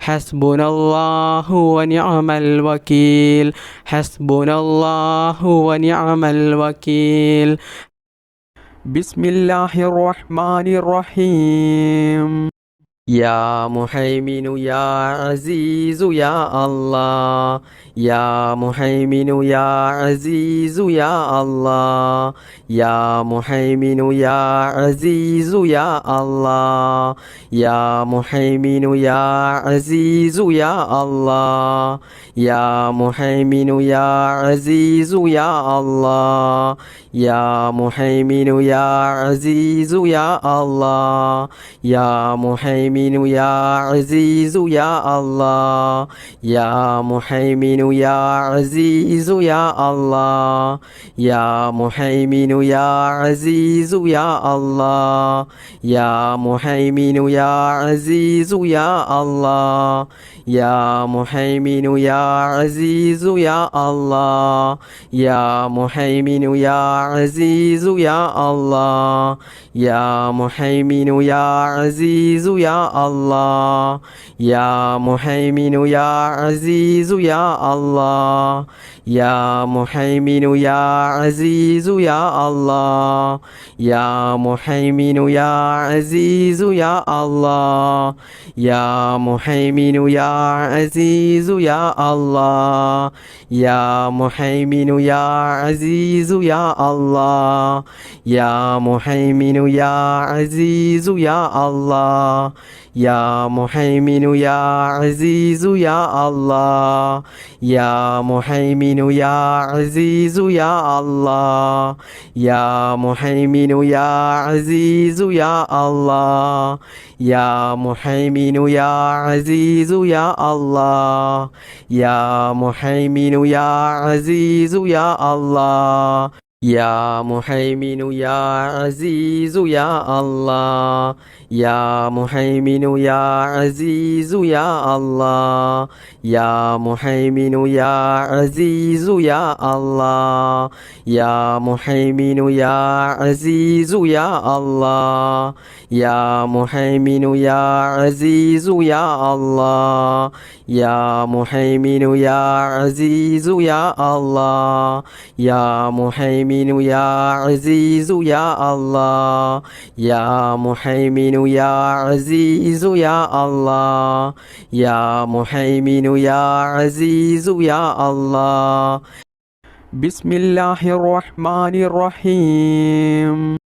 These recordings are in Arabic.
حسبنا الله ونعم الوكيل. حسبنا الله ونعم الوكيل. بسم الله الرحمن الرحيم. يا محيمن يا عزيز يا الله. يا محيمن يا عزيز يا الله. يا محيمن يا عزيز يا الله. يا محيمن يا عزيز يا الله. يا محيمن يا عزيز يا الله. يا محيمن يا عزيز يا الله. يا محيمن മുഹൈമിനു യാ അസീസു യാ അല്ലാ യാ മുഹൈമിനു യാ അസീസു യാ അല്ലാ യാ മുഹൈമിനു യാ അസീസു യാ അല്ലാ യാ മുഹൈമിനു യാ അസീസു യാ അല്ലാ യാ മുഹൈമിനു യാ അസീസു യാ അല്ലാ യാ മുഹൈമിനു യാ യാ അല്ലാ യാ മുഹൈമിനു യാ യാ আল্লাহ ইয়া মুহাইমিনু ইয়া আজিজু ইয়া আল্লাহ ইয়া মুহাইমিনু ইয়া আজিজু ইয়া আল্লাহ ইয়া মুহাইমিনু ইয়া আজিজু ইয়া আল্লাহ ইয়া মুহাইমিনু ইয়া আজিজু ইয়া আল্লাহ ইয়া মুহাইমিনু ইয়া আজিজু ইয়া আল্লাহ ইয়া মুহাইমিনু ইয়া আজিজু ইয়া আল্লাহ يا محيمن يا عزيز يا الله يا محيمن يا عزيز يا الله يا محيمن يا عزيز يا الله يا محيمن يا عزيز يا الله يا محيمن يا عزيز يا الله يا محيمن يا عزيز يا الله. يا محيمن يا عزيز يا الله. يا محيمن يا عزيز يا الله. يا محيمن يا عزيز يا الله. يا محيمن يا عزيز يا الله. يا محيمن يا عزيز يا الله. يا محيمن يا عزيز يا الله. يا محيمن يا عزيز يا الله. يا محيمن يا عزيز يا الله. بسم الله الرحمن الرحيم.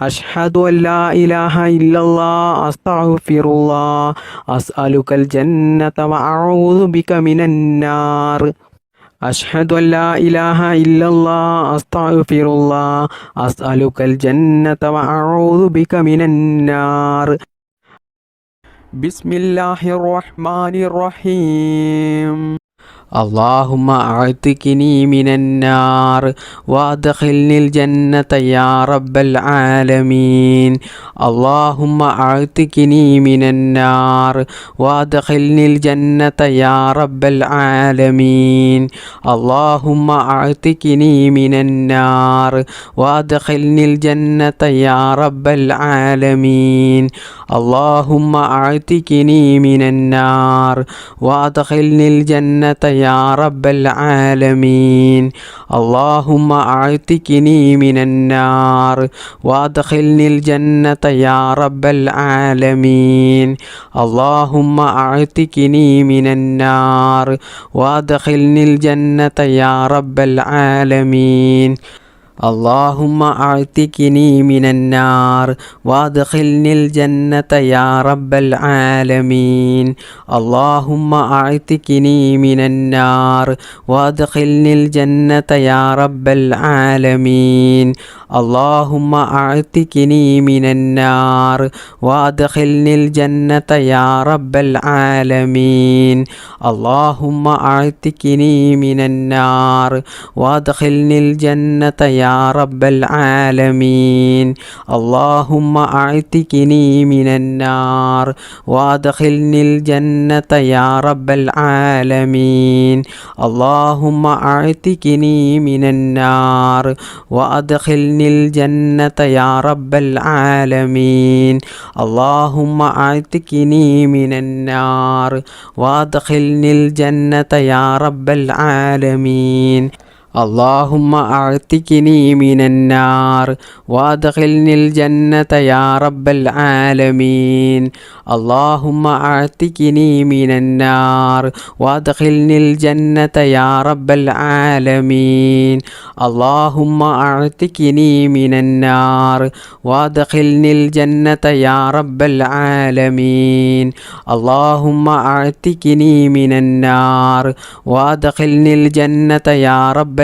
أشهد أن لا إله إلا الله أستغفر الله أسألك الجنة وأعوذ بك من النار. أشهد أن لا إله إلا الله أستغفر الله أسألك الجنة وأعوذ بك من النار. بسم الله الرحمن الرحيم. اللهم اعتقني من النار وادخلني الجنة يا رب العالمين. اللهم اعتقني من النار وادخلني الجنة يا رب العالمين. اللهم اعتقني من النار وادخلني الجنة يا رب العالمين. اللهم اعتقني من النار وادخلني الجنة يا رب العالمين. اللهم أعتقني من النار وأدخلني الجنة يا رب العالمين. اللهم أعتقني من النار وأدخلني الجنة يا رب العالمين. اللهم اعتقني من النار وادخلني الجنة يا رب العالمين. اللهم اعتقني من النار وادخلني الجنة يا رب العالمين. اللهم اعتقني من النار وادخلني الجنة يا رب العالمين. اللهم اعتقني من النار وادخلني الجنة يا رب العالمين. اللهم أعتقني من النار وأدخلني الجنة يا رب العالمين. اللهم أعتقني من النار وأدخلني الجنة يا رب العالمين. اللهم أعتقني من النار وأدخلني الجنة يا رب العالمين. اللهم اعتقني من النار وادخلني الجنة يا رب العالمين. اللهم اعتقني من النار وادخلني الجنة يا رب العالمين. اللهم اعتقني من النار وادخلني الجنة يا رب العالمين. اللهم اعتقني من النار وادخلني الجنة يا رب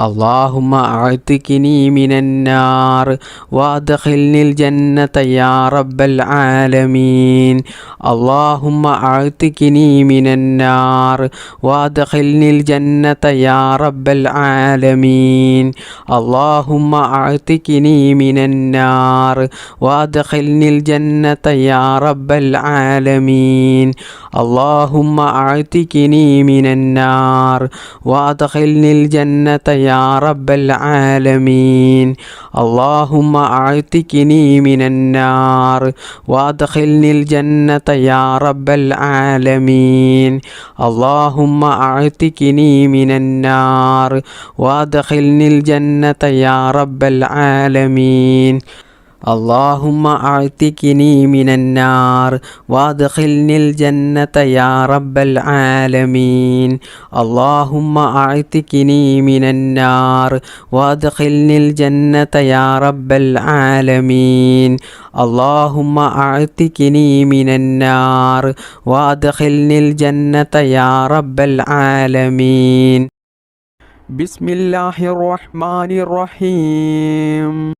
اللهم اعتقني من النار وادخلني الجنة يا رب العالمين. اللهم اعتقني من النار وادخلني الجنة يا رب العالمين. اللهم اعتقني من النار وادخلني الجنة يا رب العالمين. اللهم اعتقني من النار وادخلني الجنة يا رب العالمين. اللهم أعتقني من النار وأدخلني الجنة يا رب العالمين. اللهم أعتقني من النار وأدخلني الجنة يا رب العالمين. اللهم اعتقني من النار وادخلني الجنة يا رب العالمين. اللهم اعتقني من النار وادخلني الجنة يا رب العالمين. اللهم اعتقني من النار وادخلني الجنة يا رب العالمين. بسم الله الرحمن الرحيم.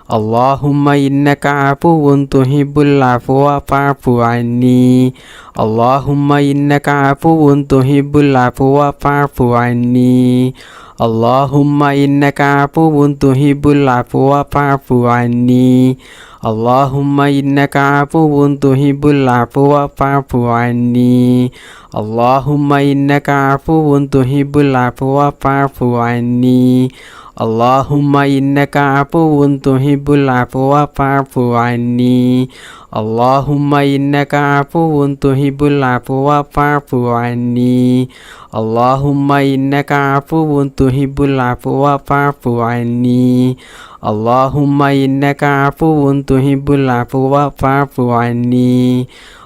اللهم إنك عفو تحب العفو فاعف عني اللهم إنك عفو تحب العفو فاعف عني اللهم إنك عفو تحب العفو فاعف عني اللهم إنك عفو تحب العفو فاعف عني اللهم إنك عفو تحب العفو فاعف عني അള്ളാഹുമ്മ ഇന്നക അഫുവുൻ തുഹിബുൽ അഫ്വ ഫഅഫു അന്നി അള്ളാഹുമ്മ ഇന്നക അഫുവുൻ തുഹിബുൽ അഫ്വ ഫഅഫു അന്നി അള്ളാഹുമ്മ ഇന്നക അഫുവുൻ തുഹിബുൽ അഫ്വ ഫഅഫു അള്ളാഹുമ്മ ഇന്നക അഫുവുൻ തുഹിബുൽ അഫ്വ ഫഅഫു അന്നി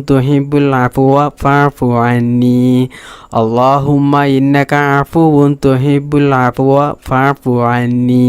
তুহিবুল আফওয়া ফাফু আন্নি আল্লাহুম্মা ইন্নাকা আফুউন তুহিবুল আফওয়া ফাফু আন্নি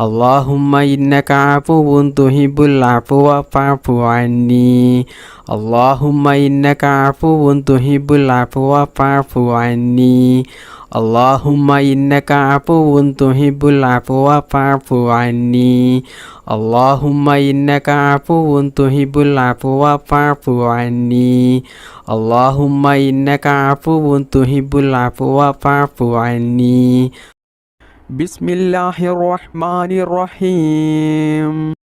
اللهم إنك عفو تحب العفو فاعف عني اللهم إنك عفو تحب العفو فاعف عني اللهم إنك عفو تحب العفو فاعف عني اللهم إنك عفو تحب العفو فاعف عني اللهم إنك عفو تحب العفو فاعف عني بسم الله الرحمن الرحيم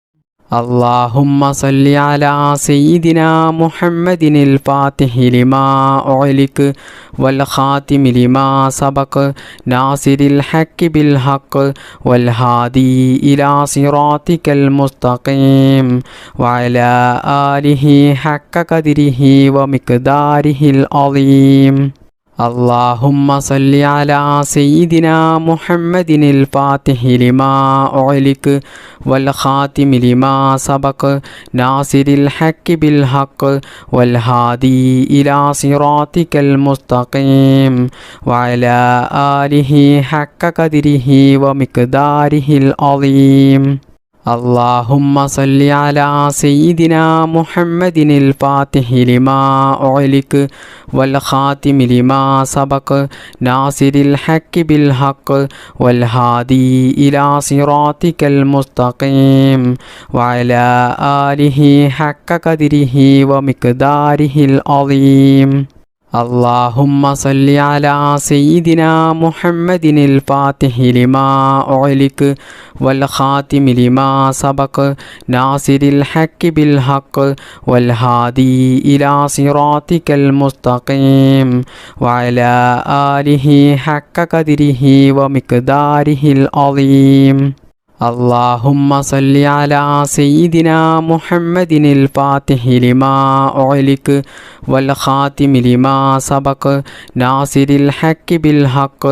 اللهم صل على سيدنا محمد الفاتح لما أعلك والخاتم لما سبق ناصر الحق بالحق والهادي إلى صراطك المستقيم وعلى آله حق قدره ومقداره العظيم اللهم صل على سيدنا محمد الفاتح لما أعلك والخاتم لما سبق ناصر الحق بالحق والهادي إلى صراطك المستقيم وعلى آله حق قدره ومقداره العظيم. اللهم صل على سيدنا محمد الفاتح لما أعلك والخاتم لما سبق ناصر الحق بالحق والهادي إلى صراطك المستقيم وعلى آله حق قدره ومقداره العظيم. اللهم صل على سيدنا محمد الفاتح لما أعلك والخاتم لما سبق ناصر الحق بالحق والهادي إلى صراطك المستقيم وعلى آله حق قدره ومقداره العظيم. اللهم صل على سيدنا محمد الفاتح لما أعلك والخاتم لما سبق ناصر الحق بالحق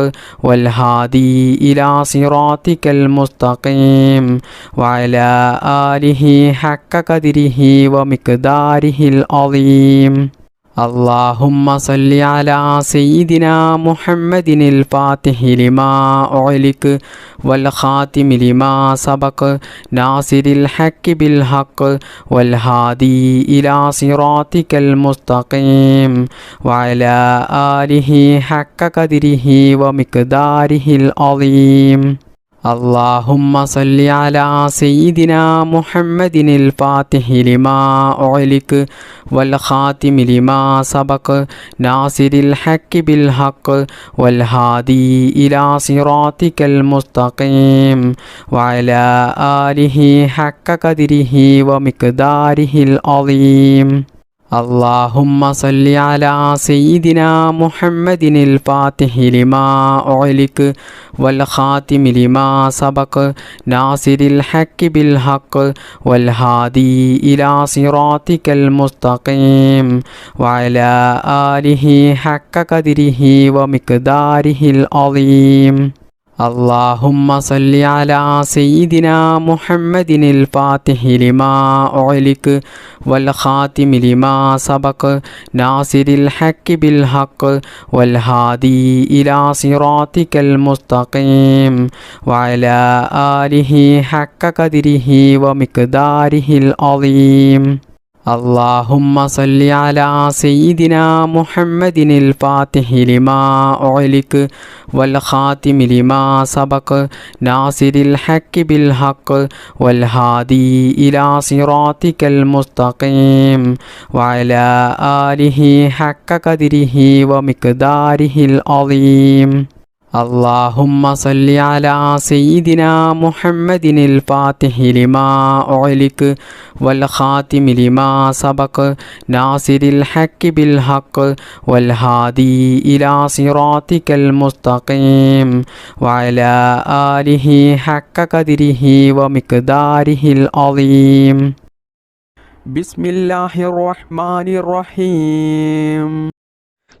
والهادي إلى صراطك المستقيم وعلى آله حق قدره ومقداره العظيم. اللهم صل على سيدنا محمد الفاتح لما أعلك والخاتم لما سبق ناصر الحق بالحق والهادي إلى صراطك المستقيم وعلى آله حق قدره ومقداره العظيم. اللهم صل على سيدنا محمد الفاتح لما أعلك والخاتم لما سبق ناصر الحق بالحق والهادي إلى صراطك المستقيم وعلى آله حق قدره ومقداره العظيم. اللهم صل على سيدنا محمد الفاتح لما أعلك والخاتم لما سبق ناصر الحق بالحق والهادي إلى صراطك المستقيم وعلى آله حق قدره ومقداره العظيم. اللهم صل على سيدنا محمد الفاتح لما أعلك والخاتم لما سبق ناصر الحق بالحق والهادي إلى صراطك المستقيم وعلى آله حق قدره ومقداره العظيم. اللهم صل على سيدنا محمد الفاتح لما أعلك والخاتم لما سبق ناصر الحق بالحق والهادي إلى صراطك المستقيم وعلى آله حق قدره ومقداره العظيم. اللهم صل على سيدنا محمد الفاتح لما أعلك والخاتم لما سبق ناصر الحق بالحق والهادي إلى صراطك المستقيم وعلى آله حق قدره ومقداره العظيم. بسم الله الرحمن الرحيم.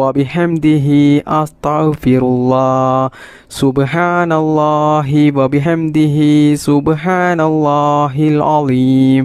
وبحمده أستغفر الله. سبحان الله وبحمده سبحان الله العظيم.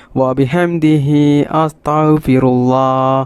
وبحمده أستغفر الله.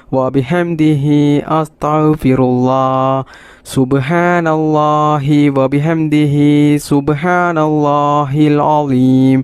وبحمده أستغفر الله سبحان الله وبحمده سبحان الله العظيم.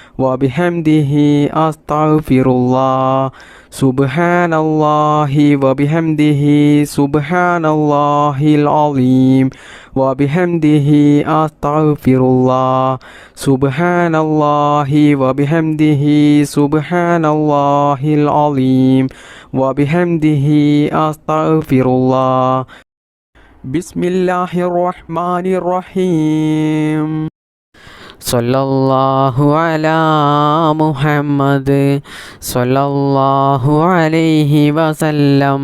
وبحمده أستغفر الله سبحان الله وبحمده سبحان الله العظيم وبحمده أستغفر الله سبحان الله وبحمده سبحان الله العظيم وبحمده أستغفر الله. بسم الله الرحمن الرحيم. സൊല്ലാഹു അലാ മുഹമ്മദ് സൊല്ലാഹു അലൈഹി വസല്ലം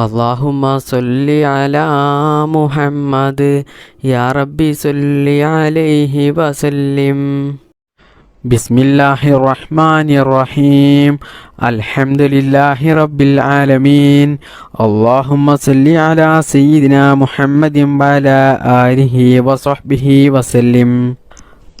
اللهم صل على محمد. يا ربي صل عليه وسلم. بسم الله الرحمن الرحيم. الحمد لله رب العالمين. اللهم صل على سيدنا محمد وعلى آله وصحبه وسلم.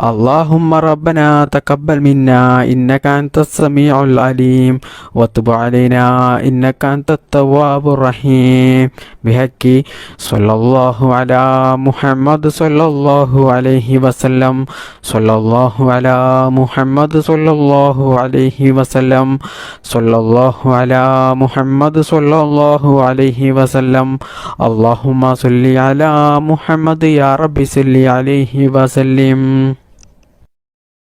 اللهم ربنا تقبل منا إنك أنت السميع العليم وتب علينا إنك أنت التواب الرحيم بحق صلى الله على محمد صلى الله عليه وسلم صلى الله على محمد صلى الله عليه وسلم صلى الله على محمد صلى الله عليه وسلم اللهم صل على محمد يا رب صل عليه وسلم